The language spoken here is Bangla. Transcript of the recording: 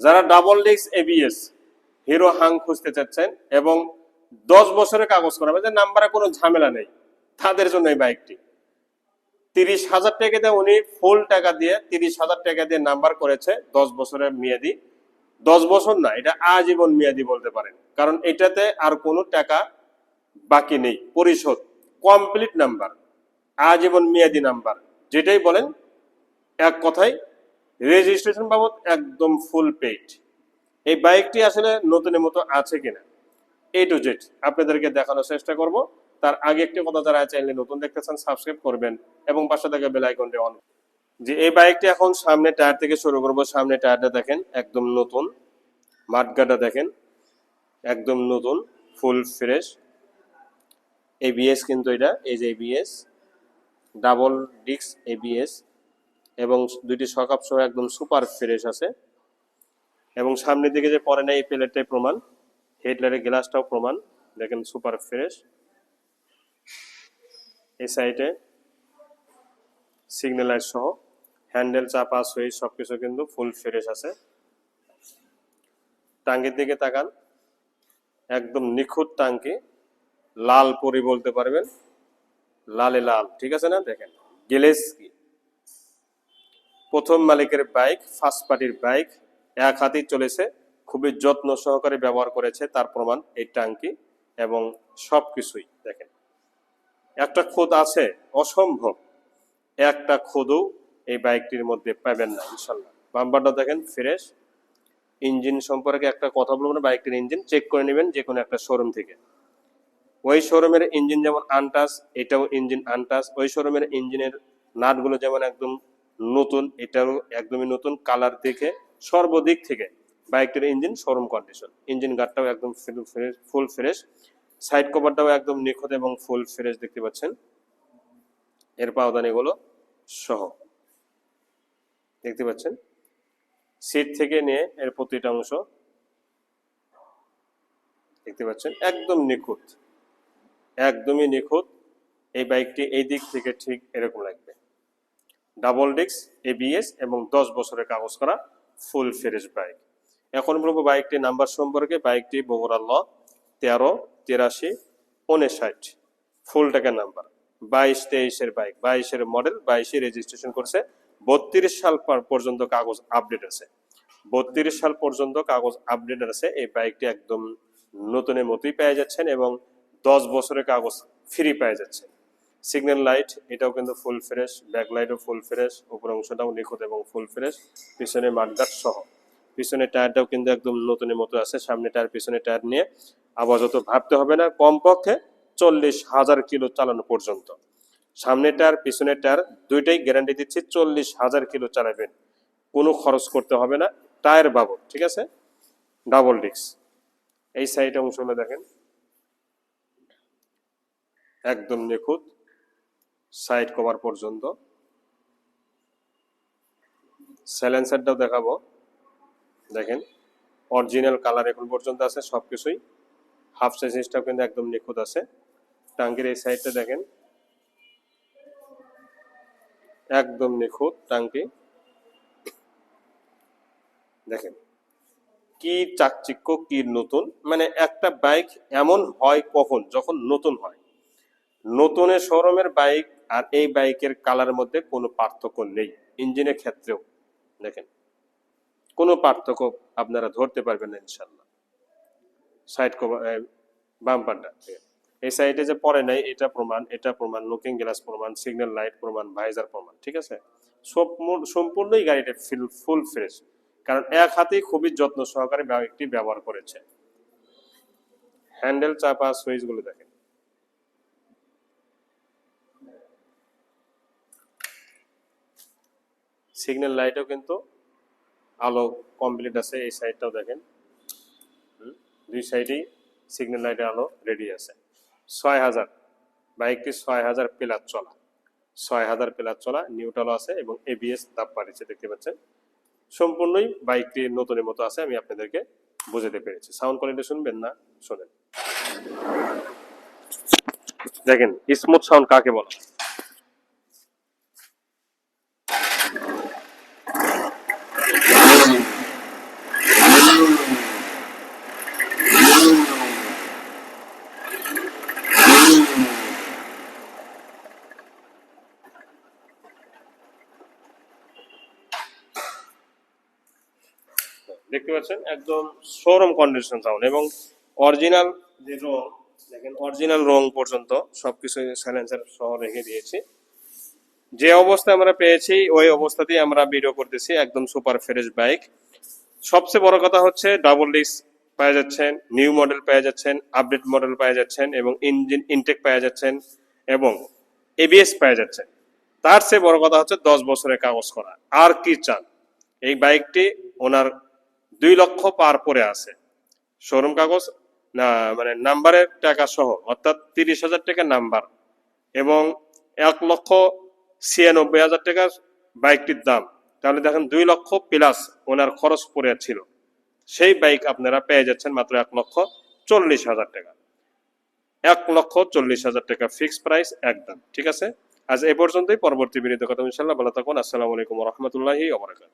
যারা double disc ABS hero Hang খুঁজতে চাচ্ছেন এবং দশ বছরের কাগজ করা যে নাম্বারে কোনো ঝামেলা নেই, তাদের জন্য এই বাইকটি। তিরিশ হাজার টাকা দিয়ে উনি ফুল টাকা দিয়ে তিরিশ হাজার টাকা দিয়ে নাম্বার করেছে দশ বছরের মেয়াদি। দশ বছর না, এটা আজীবন মেয়াদি বলতে পারেন। কারণ এটাতে আর কোনো টাকা বাকি নেই, পরিশোধ, কমপ্লিট নাম্বার, আজীবন মেয়াদি নাম্বার, যেটাই বলেন, এক কথায় রেজিস্ট্রেশন বাবদ একদম ফুল পেইড এই বাইকটি আসলে নতুনের মতো আছে কিনা? এ টু জেড আপনাদেরকে দেখানোর চেষ্টা করব। তার আগে একটি কথা যারা চাইলে নতুন দেখতেছেন সাবস্ক্রাইব করবেন এবং পাশে থেকে বেল আইকনটি অন যে এই বাইকটি এখন সামনে টায়ার থেকে শুরু করব, সামনে টায়ারটা দেখেন, একদম নতুন। মাঠগাটা দেখেন, একদম নতুন ফুল ফ্রেশ এবিএস কিন্তু এটা, এই যে এবিএস ডাবল ডিক্স এবিএস এবং দুইটি সকাপ সহ একদম সুপার ফ্রেশ আছে। এবং সামনের দিকে যে পরে নেই এই প্লেটটাই প্রমাণ। হেডলাইটের গ্লাসটাও প্রমাণ। দেখেন সুপার ফ্রেশ। এই সাইডে সিগন্যাল লাইট সহ হ্যান্ডেল, চাপা সুইচ সবকিছু কিন্তু ফুল ফ্রেশ আছে। টাঙ্গির দিকে তাকান। একদম নিখুঁত টাঙ্কি। লাল পরি বলতে পারবেন। লালে লাল। ঠিক আছে না? দেখেন। গেলেস কি? প্রথম মালিকের বাইক ফার্স্ট পার্টির বাইক এক হাতেই চলেছে, খুবই যত্ন সহকারে ব্যবহার করেছে, তার প্রমাণ এই টাঙ্কি এবং সব কিছুই দেখেন। একটা খোদ আছে, অসম্ভব। একটা খোদও এই বাইকটির মধ্যে পাবেন না ইনশাল্লাহ বাম্পারটা দেখেন ফ্রেশ ইঞ্জিন সম্পর্কে একটা কথা বলব না বাইকটির ইঞ্জিন চেক করে নেবেন যে কোনো একটা শোরুম থেকে। ওই শোরুমের ইঞ্জিন যেমন আনটাস, এটাও ইঞ্জিন আনটাস। ওই শোরুমের ইঞ্জিনের নাটগুলো যেমন একদম নতুন, এটাও একদমই নতুন কালার দেখে সর্বদিক থেকে বাইকটার ইঞ্জিন শোরুম কন্ডিশন ইঞ্জিন গার্ডটাও একদম ফুল ফ্রেশ সাইড কভারটাও একদম নিখুঁত এবং ফুল ফ্রেশ দেখতে পাচ্ছেন। এর পাওদানিগুলো সহ। দেখতে পাচ্ছেন? সিট থেকে নিয়ে এর প্রতিটা অংশ দেখতে পাচ্ছেন, একদম নিখুঁত। একদমই নিখুঁত। এই বাইকটি এই দিক থেকে ঠিক এরকম লাগবে। ডাবল ডিক্স এবিএস এবং দশ বছরের কাগজ করা ফুল ফ্রেশ বাইক। এখন বলব বাইকটি নাম্বার সম্পর্কে, বাইকটি বগুড়া ল তেরো, তিরাশি, উনষাট। ফুল টাকার নাম্বার। বাইশ তেইশের বাইক, বাইশের মডেল, বাইশে রেজিস্ট্রেশন করছে। বত্রিশ সাল পর্যন্ত কাগজ আপডেট আছে। বত্রিশ সাল পর্যন্ত কাগজ আপডেট আছে। এই বাইকটি একদম নতুনের মতোই পেয়ে যাচ্ছেন এবং দশ বছরের কাগজ ফ্রি পেয়ে যাচ্ছেন। সিগন্যাল লাইট এটাও কিন্তু ফুল ফ্রেশ ব্যাক লাইটও ফুল ফ্রেশ উপর অংশটাও নিখুঁত এবং ফুল ফ্রেশ পিছনে মাঠগাট সহ। পিছনে টায়ারটাও কিন্তু একদম নতুনের মতো আছে, সামনে টায়ার পিছনে টায়ার নিয়ে আপাতত ভাবতে হবে না, কমপক্ষে চল্লিশ হাজার কিলো চালানো পর্যন্ত। সামনের টায়ার, পিছনের টায়ার, দুইটাই গ্যারান্টি দিচ্ছি, চল্লিশ হাজার কিলো চালাবেন। কোনো খরচ করতে হবে না, টায়ার বাবদ, ঠিক আছে? ডাবল ডিস্ক এই সাইড অংশগুলো দেখেন। একদম নিখুঁত। সাইড কভার পর্যন্ত। স্যালেন্সারটাও দেখাবো। দেখেন অরিজিনাল কালার এখন পর্যন্ত আছে সব কিছুই হাফ সাইজটাও কিন্তু একদম নিখুঁত আছে। টাঙ্কির এই সাইডটা দেখেন। একদম নিখুঁত টাঙ্কি দেখেন, কি চাকচিক্য, কি নতুন। মানে একটা বাইক এমন হয় কখন? যখন নতুন হয়। নতুনের শোরুমের বাইক আর এই বাইকের কালারের মধ্যে কোনো পার্থক্য নেই। ইঞ্জিনের ক্ষেত্রেও, দেখেন। কোনো পার্থক্য আপনারা ধরতে পারবেন না ইনশাল্লাহ সাইড বাম্পারটা এই সাইডে যে পরে নাই, এটা প্রমাণ এটা প্রমাণ লুকিং গ্লাস প্রমাণ সিগন্যাল লাইট প্রমাণ ভাইজার প্রমাণ, ঠিক আছে? সম্পূর্ণই গাড়িটা ফিল ফুল ফ্রেশ কারণ এক হাতেই খুবই যত্ন সহকারে বাইকটি ব্যবহার করেছে। হ্যান্ডেল চাপা সুইচগুলো দেখেন। সিগন্যাল লাইটও কিন্তু আলো কমপ্লিট আছে, এই সাইডটাও দেখেন। দুই সাইডেই সিগন্যাল লাইটের আলো রেডি আছে। ছয় হাজার, বাইকটি ছয় হাজার প্লাস চলা। ছয় হাজার প্লাস চলা নিউট্রাল আছে এবং এবিএস দাপ পাঠিয়েছে দেখতে পাচ্ছেন। সম্পূর্ণই বাইকটি নতুনের মতো আছে, আমি আপনাদেরকে বুঝাতে পেরেছি। সাউন্ড কোয়ালিটি শুনবেন না? শোনেন। দেখেন স্মুথ সাউন্ড কাকে বলা? দেখতে পাচ্ছেন, একদম শোরুম কন্ডিশন সাউন্ড এবং অরিজিনাল যে রং, দেখেন অরিজিনাল রং পর্যন্ত সবকিছু সাইলেন্সার সহ রেখে দিয়েছি। যে অবস্থায় আমরা পেয়েছি, ওই অবস্থাতেই আমরা ভিডিও করতেছি, একদম সুপার ফ্রেশ বাইক সবচেয়ে বড় কথা হচ্ছে ডাবল ডিস্ক পাওয়া যাচ্ছেন নিউ মডেল পাওয়া যাচ্ছেন আপডেট মডেল পাওয়া যাচ্ছেন এবং ইঞ্জিন ইনটেক পাওয়া যাচ্ছেন এবং এবিএস পাওয়া যাচ্ছেন তার চেয়ে বড় কথা হচ্ছে, দশ বছরের কাগজ করা। আর কি চান? এই বাইকটি ওনার দুই লক্ষ পার পরে আছে। শোরুম কাগজ, না মানে নাম্বারের টাকা সহ, অর্থাৎ তিরিশ হাজার টাকা নাম্বার এবং এক লক্ষ ছিয়ানব্বই হাজার টাকার বাইকটির দাম। তাহলে দেখেন দুই লক্ষ প্লাস ওনার খরচ পড়ে ছিল। সেই বাইক আপনারা পেয়ে যাচ্ছেন মাত্র এক লক্ষ চল্লিশ হাজার টাকা। এক লক্ষ চল্লিশ হাজার টাকা ফিক্স প্রাইস একদম, ঠিক আছে? আজ এ পর্যন্তই, পরবর্তী বিনীত কথা ইনশাল্লাহ ভালো থাকুন, আসসালামু আলাইকুম রহমতুল্লাহি ওবরাকাত